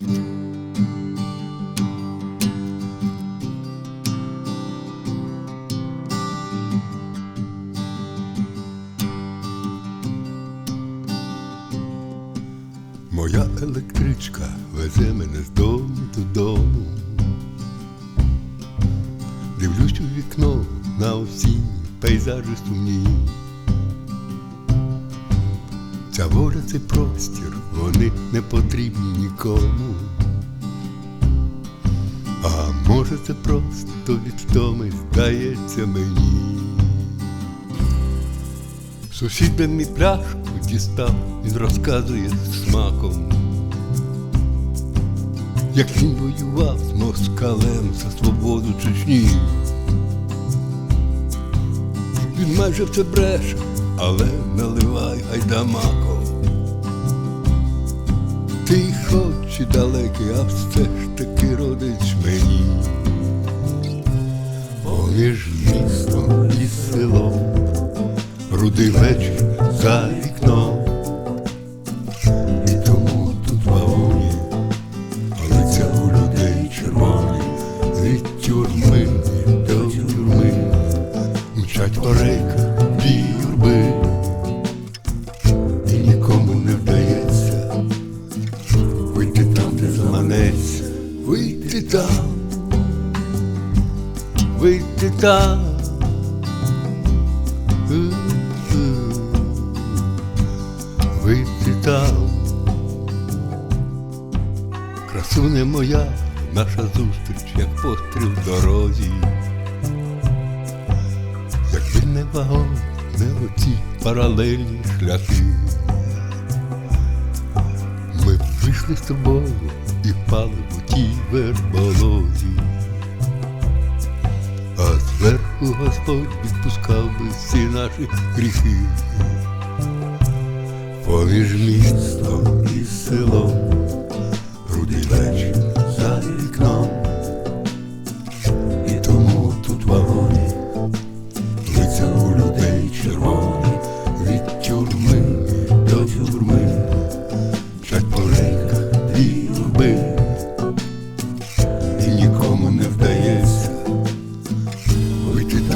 Моя електричка везе мене з дому додому. Дивлюсь у вікно на осінні пейзажі сумні. Ця воля, цей простір, вони не потрібні нікому. А може це просто від втоми здається мені. Сусід мені пляшку дістав, він розказує з смаком. Як він воював з москалем за свободу Чечні. Він майже все бреше, але наливай гайдамаком. Ти хоч і далекий, а все ж таки родич мені. Поміж містом і селом, рудий вечір за вікном. І тому тут вагоні, це у людей червоні, від тюрми до тюрми, мчать по рейках юрби, і нікому не вдається вийти там, де заманеться, вийти там, вийти там. Вийти там. Красуне моя, наша зустріч, як постріл в дорозі. Якби не вагон, не оці паралельні шляхи. Ми б вийшли з тобою і впали в тій верболозі. А зверху Господь відпускав би всі наші гріхи. Поміж містом і селом, рудий вечір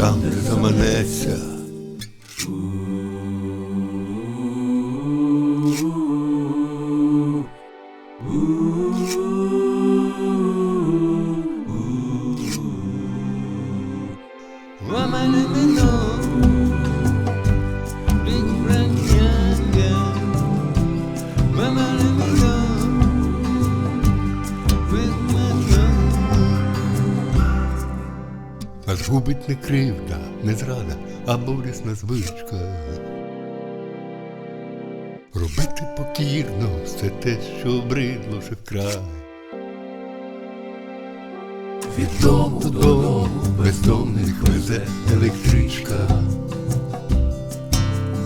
там, де заманеться. Woman in the know, Нас губить не кривда, не зрада, а болісна звичка. Робити покірно все те, що обридло вже вкрай. Від дому додому бездомних везе електричка.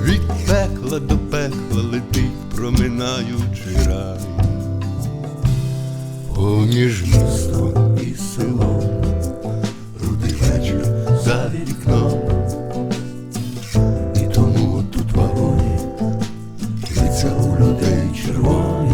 Від пекла до пекла летить, проминаючи рай. Поміж містом і у людей червоні,